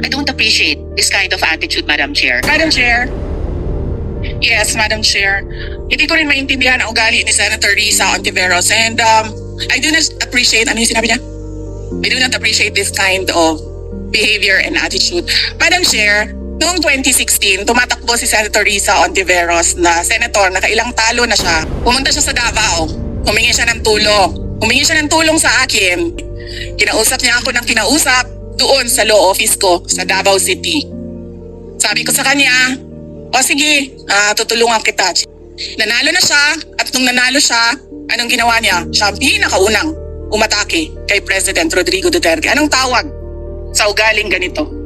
I don't appreciate this kind of attitude, Madam Chair. Madam Chair. Yes, Madam Chair. Hindi ko rin maintindihan ang ugali ni Senator Risa Ontiveros and um, I do not appreciate, ano yung sinabi niya? I do not appreciate this kind of behavior and attitude. Madam Chair, noong 2016, tumatakbo si Senator Risa Ontiveros na senator, nakailang talo na siya. Pumunta siya sa Davao, humingi siya ng tulong. Humingi siya ng tulong sa akin. Kinausap niya ako ng kinausap doon sa law office ko sa Davao City. Sabi ko sa kanya, o sige, ah, tutulungan kita. Nanalo na siya at nung nanalo siya, anong ginawa niya? Siya ang pinakaunang umatake kay President Rodrigo Duterte. Anong tawag sa ugaling ganito?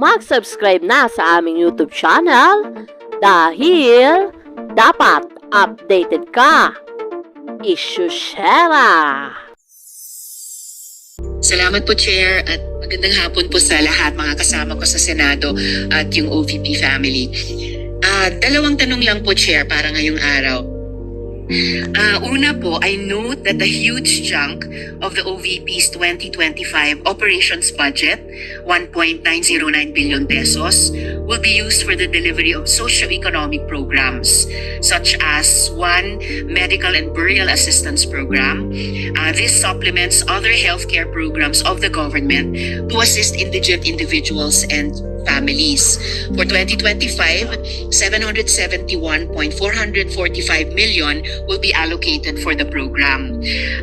mag-subscribe na sa aming YouTube channel dahil dapat updated ka. Isyushera! Salamat po, Chair, at magandang hapon po sa lahat mga kasama ko sa Senado at yung OVP family. Ah, dalawang tanong lang po, Chair, para ngayong araw. Ah, una po, I note that a huge chunk of the OVP's 2025 operations budget, 1.909 billion pesos, will be used for the delivery of socio-economic programs such as one medical and burial assistance program. Uh, this supplements other healthcare programs of the government to assist indigent individuals and families. For 2025, 771.445 million will be allocated for the program.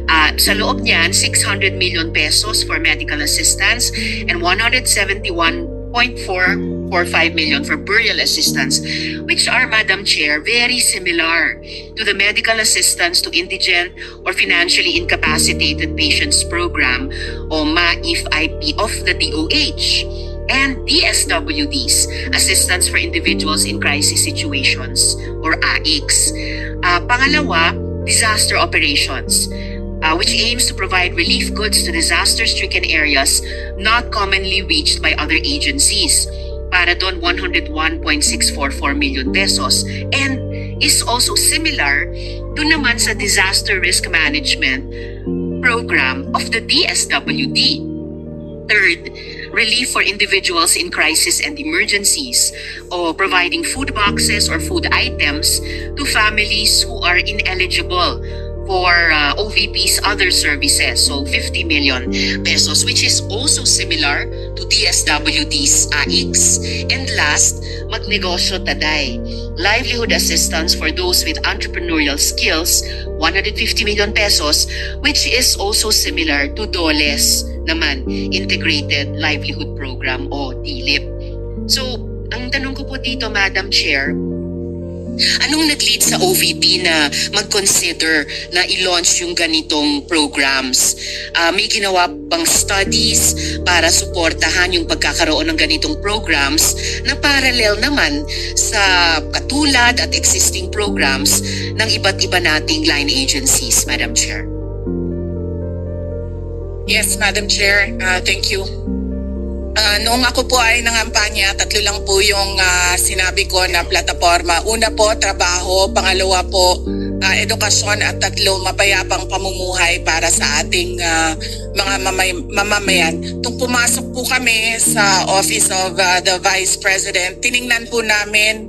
Uh, sa loob niyan, 600 million pesos for medical assistance and 171.445 million for burial assistance, which are, Madam Chair, very similar to the medical assistance to indigent or financially incapacitated patients program o MAIF-IP of the DOH and DSWDs, Assistance for Individuals in Crisis Situations, or AICS. Uh, pangalawa, disaster operations, uh, which aims to provide relief goods to disaster-stricken areas not commonly reached by other agencies. Para doon, 101.644 million pesos and is also similar to naman sa disaster risk management program of the DSWD. Third, relief for individuals in crisis and emergencies, or providing food boxes or food items to families who are ineligible for uh, OVP's other services. So 50 million pesos, which is also similar to DSWD's AIX. And last, Magnegosyo Taday, livelihood assistance for those with entrepreneurial skills, 150 million pesos, which is also similar to DOLES naman, Integrated Livelihood Program o TLIP. So, ang tanong ko po dito, Madam Chair, Anong nag-lead sa OVP na mag-consider na i-launch yung ganitong programs? Ah, may ginawa bang studies para suportahan yung pagkakaroon ng ganitong programs na parallel naman sa katulad at existing programs ng iba't iba nating line agencies, Madam Chair? Yes, Madam Chair. Uh, thank you. Uh, noong ako po ay nangampanya, tatlo lang po yung uh, sinabi ko na plataforma. Una po, trabaho. Pangalawa po, uh, edukasyon. At tatlo, mapayapang pamumuhay para sa ating uh, mga mamay- mamamayan. Tung pumasok po kami sa Office of uh, the Vice President, tiningnan po namin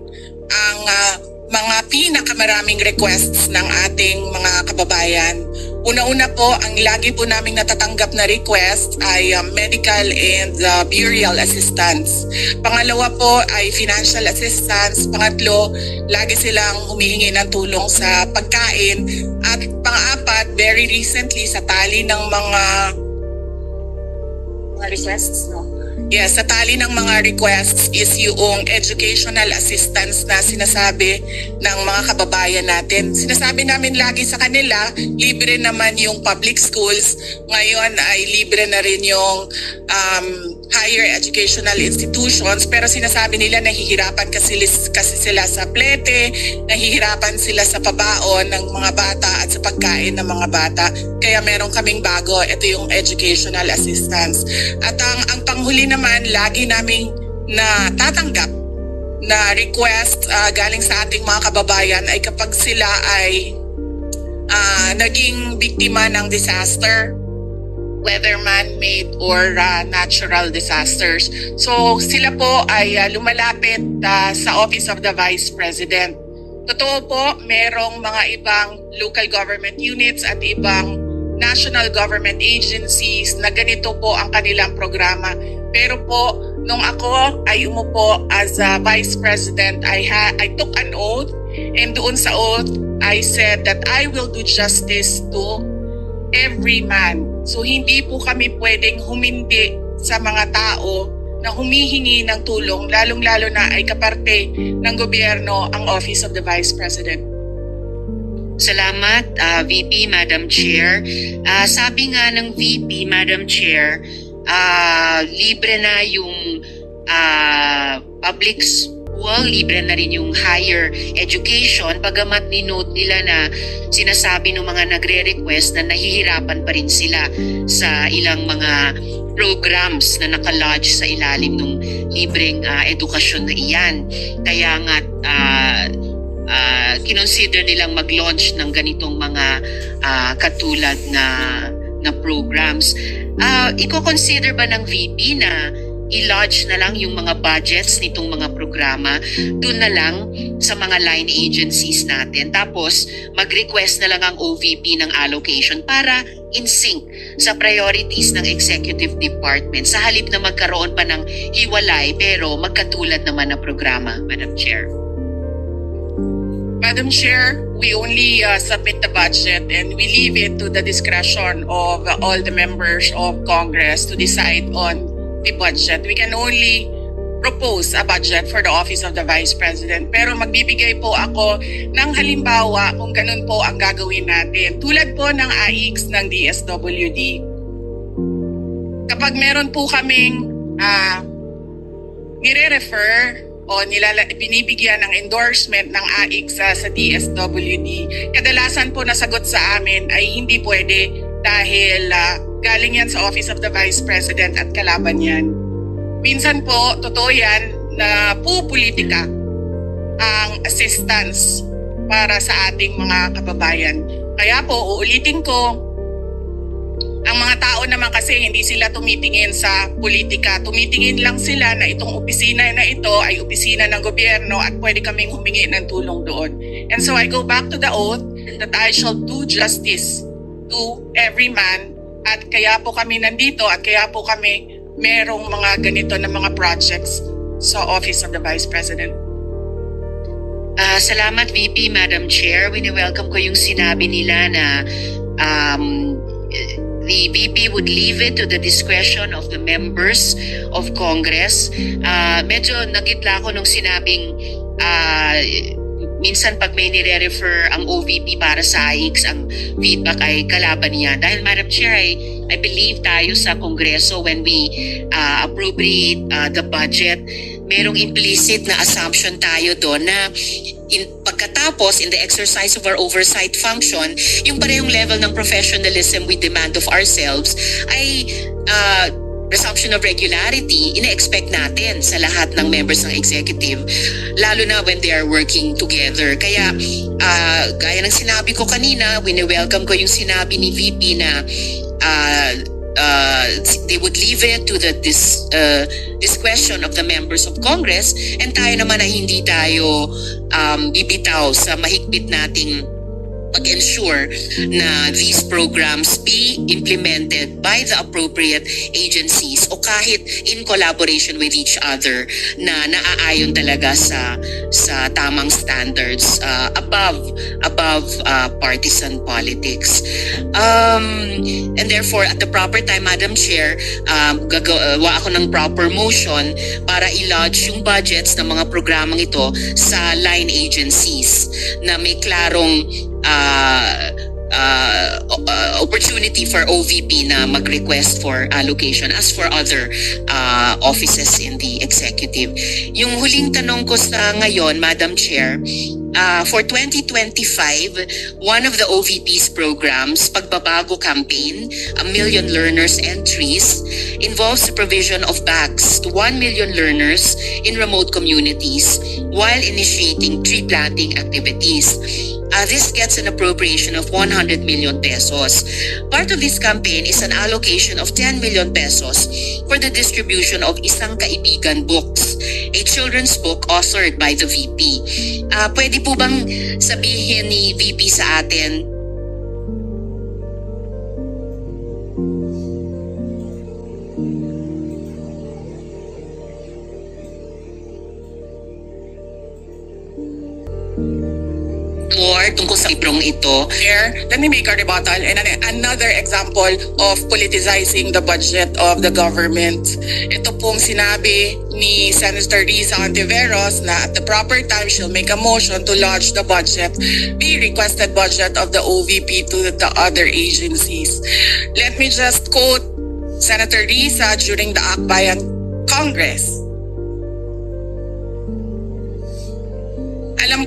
ang uh, mga pinakamaraming requests ng ating mga kababayan. Una-una po, ang lagi po naming natatanggap na request ay um, medical and uh, burial assistance. Pangalawa po ay financial assistance. Pangatlo, lagi silang humihingi ng tulong sa pagkain. At pang-apat, very recently sa tali ng mga mga requests, no? Yes, sa tali ng mga requests is yung educational assistance na sinasabi ng mga kababayan natin. Sinasabi namin lagi sa kanila, libre naman yung public schools. Ngayon ay libre na rin yung um, higher educational institutions. Pero sinasabi nila nahihirapan kasi, kasi sila sa plete, nahihirapan sila sa pabaon ng mga bata at sa pagkain ng mga bata. Kaya meron kaming bago, ito yung educational assistance. At ang, ang panghuli naman, lagi naming na tatanggap na request ah, galing sa ating mga kababayan ay kapag sila ay ah, naging biktima ng disaster whether man-made or uh, natural disasters. So sila po ay uh, lumalapit uh, sa Office of the Vice President. Totoo po, merong mga ibang local government units at ibang national government agencies na ganito po ang kanilang programa. Pero po, nung ako ay umupo as a Vice President, I, ha- I took an oath and doon sa oath, I said that I will do justice to every man. So hindi po kami pwedeng humindi sa mga tao na humihingi ng tulong, lalong-lalo na ay kaparte ng gobyerno ang Office of the Vice President. Salamat, ah, VP, Madam Chair. Ah, sabi nga ng VP, Madam Chair, ah, libre na yung ah, public school, libre na rin yung higher education, bagamat ni-note nila na sinasabi ng mga nagre-request na nahihirapan pa rin sila sa ilang mga programs na nakalodge sa ilalim ng libreng ah, edukasyon na iyan. Kaya nga ah, ah, kinonsider nilang mag-launch ng ganitong mga ah, katulad na na programs. Ah, iko-consider ba ng VP na i-lodge na lang yung mga budgets nitong mga programa doon na lang sa mga line agencies natin. Tapos, mag-request na lang ang OVP ng allocation para in sync sa priorities ng executive department sa halip na magkaroon pa ng hiwalay pero magkatulad naman na programa, Madam Chair. Madam Chair, we only uh, submit the budget and we leave it to the discretion of uh, all the members of Congress to decide on the budget. We can only propose a budget for the Office of the Vice President. Pero magbibigay po ako ng halimbawa kung ganun po ang gagawin natin. Tulad po ng AIX ng DSWD. Kapag meron po kaming ah, nire-refer o nilala, binibigyan ng endorsement ng AIC sa, sa DSWD, kadalasan po nasagot sa amin ay hindi pwede dahil ah, galing yan sa Office of the Vice President at kalaban yan. Minsan po, totoo yan na pupolitika ang assistance para sa ating mga kababayan. Kaya po, uulitin ko, ang mga tao naman kasi hindi sila tumitingin sa politika. Tumitingin lang sila na itong opisina na ito ay opisina ng gobyerno at pwede kaming humingi ng tulong doon. And so I go back to the oath that I shall do justice to every man at kaya po kami nandito at kaya po kami merong mga ganito na mga projects sa Office of the Vice President. Ah, salamat VP, Madam Chair. Wini-welcome ko yung sinabi nila na um, the VP would leave it to the discretion of the members of Congress. Ah, medyo nagitla ako nung sinabing ah, minsan pag may nire-refer ang OVP para sa AIX, ang feedback ay kalaban niya. Dahil Madam Chair, I, I believe tayo sa Kongreso when we ah, appropriate ah, the budget, merong implicit na assumption tayo doon na in, pagkatapos in the exercise of our oversight function, yung parehong level ng professionalism we demand of ourselves ay uh, presumption of regularity, ina-expect natin sa lahat ng members ng executive, lalo na when they are working together. Kaya, uh, gaya ng sinabi ko kanina, wini-welcome ko yung sinabi ni VP na uh, uh, they would leave it to the dis, uh, discretion of the members of Congress and tayo naman ay hindi tayo um, bibitaw sa mahigpit nating pag-ensure na these programs be implemented by the appropriate agencies o kahit in collaboration with each other na naaayon talaga sa sa tamang standards uh, above above uh, partisan politics. Um, and therefore at the proper time Madam Chair um, gagawa ako ng proper motion para i-lodge yung budgets ng mga programang ito sa line agencies na may klarong uh, uh, uh, opportunity for OVP na mag-request for allocation as for other uh, offices in the executive. Yung huling tanong ko sa ngayon, Madam Chair, uh, for 2025, one of the OVP's programs, Pagbabago Campaign, A Million Learners Entries, involves the provision of bags to 1 million learners in remote communities while initiating tree planting activities. Uh, this gets an appropriation of 100 million pesos. Part of this campaign is an allocation of 10 million pesos for the distribution of Isang Kaibigan Books, a children's book authored by the VP. Ah, pwede po bang sabihin ni VP sa atin tungkol sa librong ito? Here, let me make a rebuttal and an- another example of politicizing the budget of the government. Ito pong sinabi ni Senator Risa Ontiveros na at the proper time she'll make a motion to lodge the budget, the requested budget of the OVP to the other agencies. Let me just quote Senator Risa during the Akbayan Congress.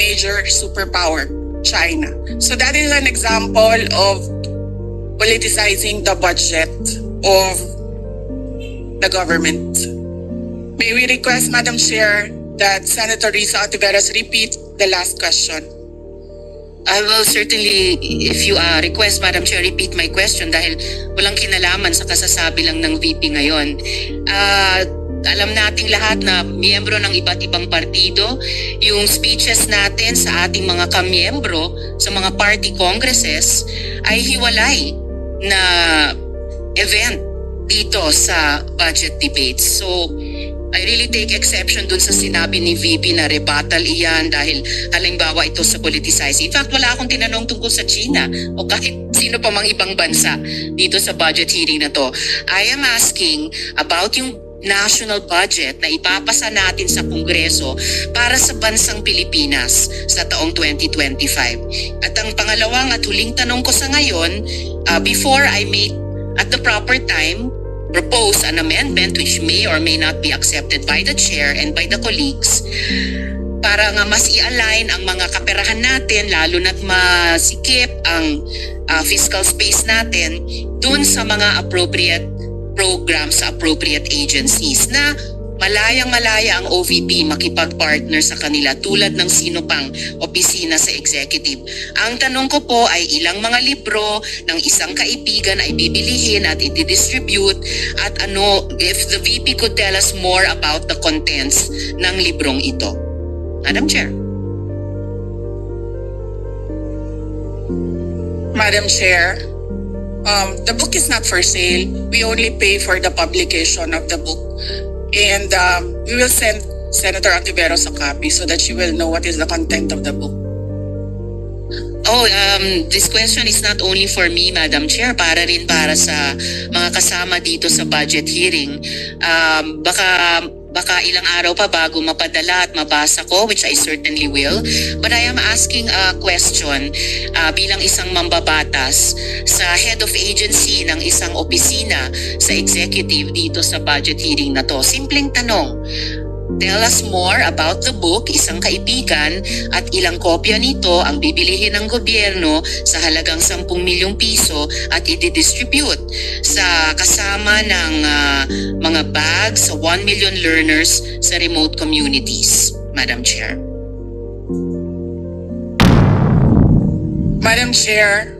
major superpower, China. So that is an example of politicizing the budget of the government. May we request, Madam Chair, that Senator Risa Ontiveros repeat the last question. I will certainly, if you uh, request, Madam Chair, repeat my question dahil walang kinalaman sa kasasabi lang ng VP ngayon. Ah, alam nating lahat na miyembro ng iba't ibang partido, yung speeches natin sa ating mga kamiyembro sa mga party congresses ay hiwalay na event dito sa budget debates. So, I really take exception dun sa sinabi ni VP na rebuttal iyan dahil halimbawa ito sa politicizing. In fact, wala akong tinanong tungkol sa China o kahit sino pa mang ibang bansa dito sa budget hearing na to. I am asking about yung national budget na ipapasa natin sa Kongreso para sa bansang Pilipinas sa taong 2025. At ang pangalawang at huling tanong ko sa ngayon, uh, before I make at the proper time propose an amendment which may or may not be accepted by the chair and by the colleagues para nga mas i-align ang mga kaperahan natin lalo na't masikip ang uh, fiscal space natin dun sa mga appropriate programs sa appropriate agencies na malayang-malaya ang OVP makipag-partner sa kanila tulad ng sino pang opisina sa executive. Ang tanong ko po ay ilang mga libro ng isang kaibigan ay bibilihin at i-distribute at ano, if the VP could tell us more about the contents ng librong ito. Madam Chair. Madam Chair, um, the book is not for sale. We only pay for the publication of the book. And um, we will send Senator Antiveros a copy so that she will know what is the content of the book. Oh, um, this question is not only for me, Madam Chair, para rin para sa mga kasama dito sa budget hearing. Um, baka baka ilang araw pa bago mapadala at mabasa ko, which I certainly will. But I am asking a question uh, bilang isang mambabatas sa head of agency ng isang opisina sa executive dito sa budget hearing na to. Simpleng tanong, Tell us more about the book, Isang Kaibigan, at ilang kopya nito ang bibilihin ng gobyerno sa halagang 10 milyong piso at i-distribute sa kasama ng ah, mga bags sa 1 million learners sa remote communities. Madam Chair. Madam Chair,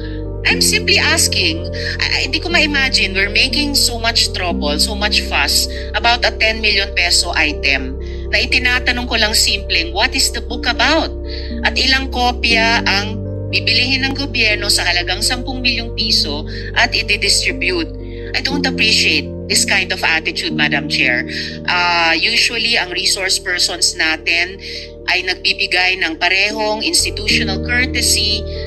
I'm simply asking. I- hindi ko ma-imagine we're making so much trouble, so much fuss about a 10 million peso item na itinatanong ko lang simpleng, what is the book about? At ilang kopya ang bibilihin ng gobyerno sa halagang 10 milyong piso at i-distribute. I don't appreciate this kind of attitude, Madam Chair. Uh, usually, ang resource persons natin ay nagbibigay ng parehong institutional courtesy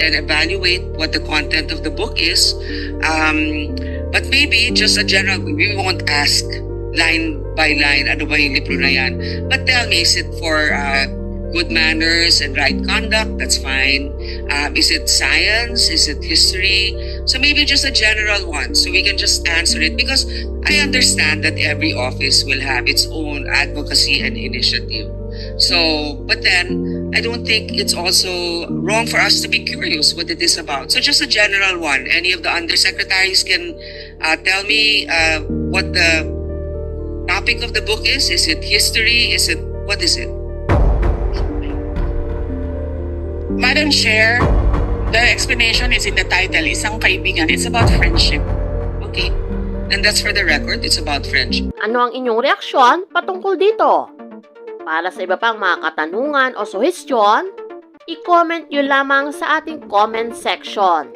and evaluate what the content of the book is. Um, but maybe just a general, we won't ask line by line, ano ba yung libro na yan. But tell me, is it for uh, good manners and right conduct? That's fine. Um, is it science? Is it history? So maybe just a general one, so we can just answer it. Because I understand that every office will have its own advocacy and initiative. So, but then I don't think it's also wrong for us to be curious what it is about. So, just a general one. Any of the undersecretaries can uh, tell me uh, what the topic of the book is. Is it history? Is it what is it? Madam Chair, the explanation is in the title, Isang Kaibigan. It's about friendship. Okay, and that's for the record. It's about friendship. Ano ang inyong reaksyon patungkol dito? Para sa iba pang mga katanungan o suhestyon, i-comment nyo lamang sa ating comment section.